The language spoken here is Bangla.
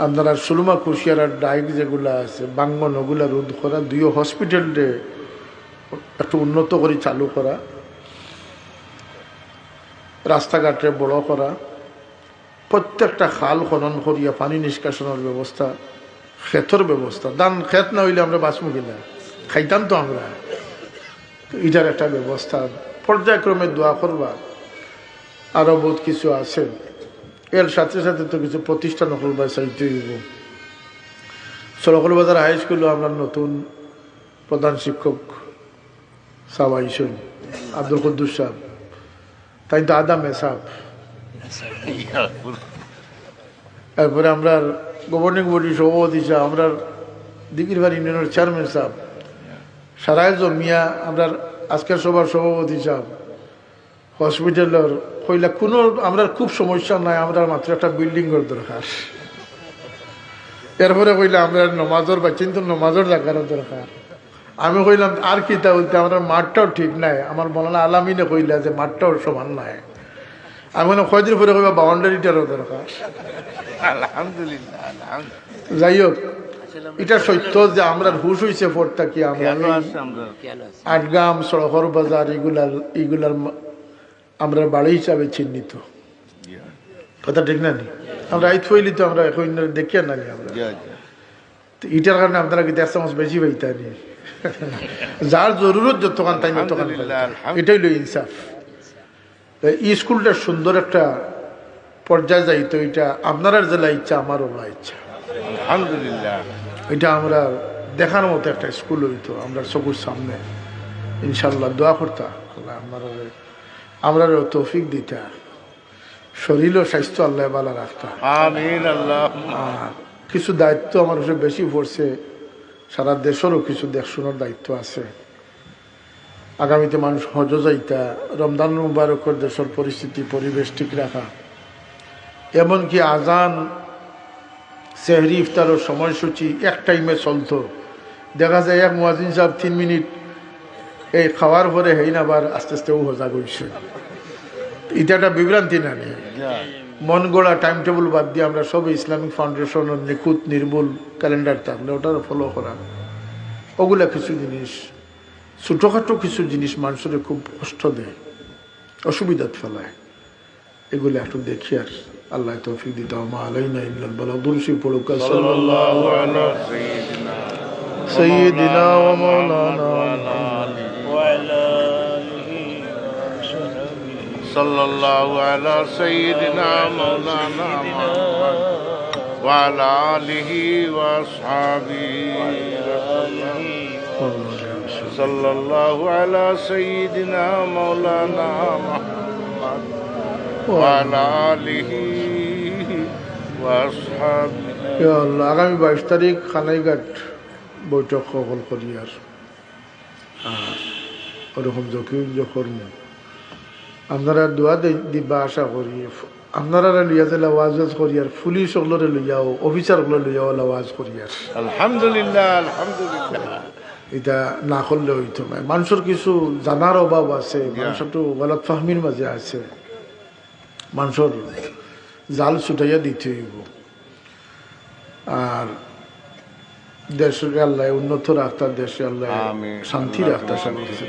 আপনারা সুলমা কুশিয়ার ডাইক যেগুলা আছে, বাঙ্গন ওগুলা রোধ করা দুই হসপিটালে একটু উন্নত করে চালু করা, রাস্তাঘাটে বড় করা, প্রত্যেকটা খাল খনন করিয়া পানি নিষ্কাশনের ব্যবস্থা, ক্ষেতর ব্যবস্থা। দান ক্ষেত না হইলে আমরা বাঁচবো কিনা? খাইতাম তো আমরা। তো এটার একটা ব্যবস্থা। পর্যায়ক্রমে দোয়া করবা। আরও বহুত কিছু আছে। এর সাথে সাথে তো কিছু প্রতিষ্ঠান করবা চাইতে হইব সরকল বাজার হাই স্কুলে আমরা নতুন প্রধান শিক্ষক সাহেব আইসন, আব্দুল কুদ্দুস সাহেব তাই তো আদাম সাহেব তারপরে আমরা গভর্নিং বডি সভাপতি সাহেব আমরা দিকিরবার ইউনিয়নের চেয়ারম্যান সাহেব সারাইজ মিয়া আমরা আজকের সভার সভাপতি সাহেব হসপিটালের কইলা কোনো আমরা খুব সমস্যা নাই আমরা মাত্র একটা বিল্ডিংয়ের দরকার। এরপরে কইলে আমরা নমাজর বা কিন্তু নমাজর জায়গার দরকার। আমি কইলাম আর কি তা বলতে আমার মাঠটাও ঠিক নাই। আমার মনে আলামিনে কইলা যে মাঠটাও সমান নাই। আমি মানে কয়দিন পরে কইবা বাউন্ডারিটারও দরকার? আলহামদুলিল্লাহ যাই হোক এটা সত্য যে আমরা হুশ হইছে পড়তা কি আমরা আটগাম সড়কর বাজার এগুলার এগুলার আমরা বাড়ি হিসাবে চিহ্নিত। কথা ঠিক না নি? আমরা আইত হইলি তো আমরা এখন দেখিয়া না আমরা। তো এটার কারণে আপনারা কি দেড় চামচ বেশি পাইতা নি? যার জরুরত যতক্ষণ তাই আলহামদুলিল্লাহ। এটাই হলো ইনসাফ। এই স্কুলটা সুন্দর একটা পর্যায়ে যাইতো এটা আপনার জেলা ইচ্ছা আমারও না ইচ্ছা। আলহামদুলিল্লাহ। এটা আমরা দেখার মতো একটা স্কুল হইতো আমরা চকুর সামনে। ইনশাল্লাহ দোয়া করতাম আল্লাহ আমরা আমরা তৌফিক দিতা শরীর ও স্বাস্থ্য আল্লাহ বালা রাখতাম কিছু দায়িত্ব আমার উপরে বেশি পড়ছে। সারা দেশেরও কিছু দেখশোনার দায়িত্ব আছে। আগামীতে মানুষ হজ যাইতা রমজান মুবারকের দেশের পরিস্থিতি পরিবেশ ঠিক রাখা। এমনকি আজান সেহরি ইফতারের সময়সূচি এক টাইমে চলতো। দেখা যায় এক মুয়াজিন সাহেব তিন মিনিট এই খাওয়ার পরে হেই আবার আস্তে আস্তে ও হজা করছে এটা একটা বিভ্রান্তি না নিয়ে মন গড়া টাইম টেবিল বাদ দিয়ে আমরা সব ইসলামিক ফাউন্ডেশনের নিখুঁত নির্মূল ক্যালেন্ডার থাকলে ওটার ফলো করা। ওগুলা কিছু জিনিস ছোটোখাটো কিছু জিনিস মানুষের খুব কষ্ট দেয় অসুবিধাত ফেলায়। এগুলো একটু দেখি আর আল্লাহ তৌফিক দিতে মা আলাইনা ইল্লাল বালা দুরুসি পড়ুক সাল্লাল্লাহু আলা সাইয়্যিদিনা। ওয়া মাওলানা صلى الله على سيدنا مولانا محمد وعلى آله وأصحابه صلى الله على سيدنا مولانا محمد وعلى آله وأصحابه ইয়া আল্লাহ আগামী বাইশ তারিখ খানাইঘাট বৈঠক সকল করি আর আর ওরকম জকির কর্ম আপনারা দোয়া দিবা আশা করি। আপনারা লইয়া যে লওয়াজ আর পুলিশ ওগুলো লইয়াও অফিসারগুলো লইয়াও লওয়াজ আর আলহামদুলিল্লাহ আলহামদুলিল্লাহ। এটা না করলে হইতো না। মানুষের কিছু জানার অভাব আছে মানুষের তো গলত ফাহমির মাঝে আছে। মানুষের জাল ছুটাইয়া দিতে হইব। আর দেশকে আল্লাহ উন্নত রাখতার দেশে আল্লাহ শান্তি রাখতার সব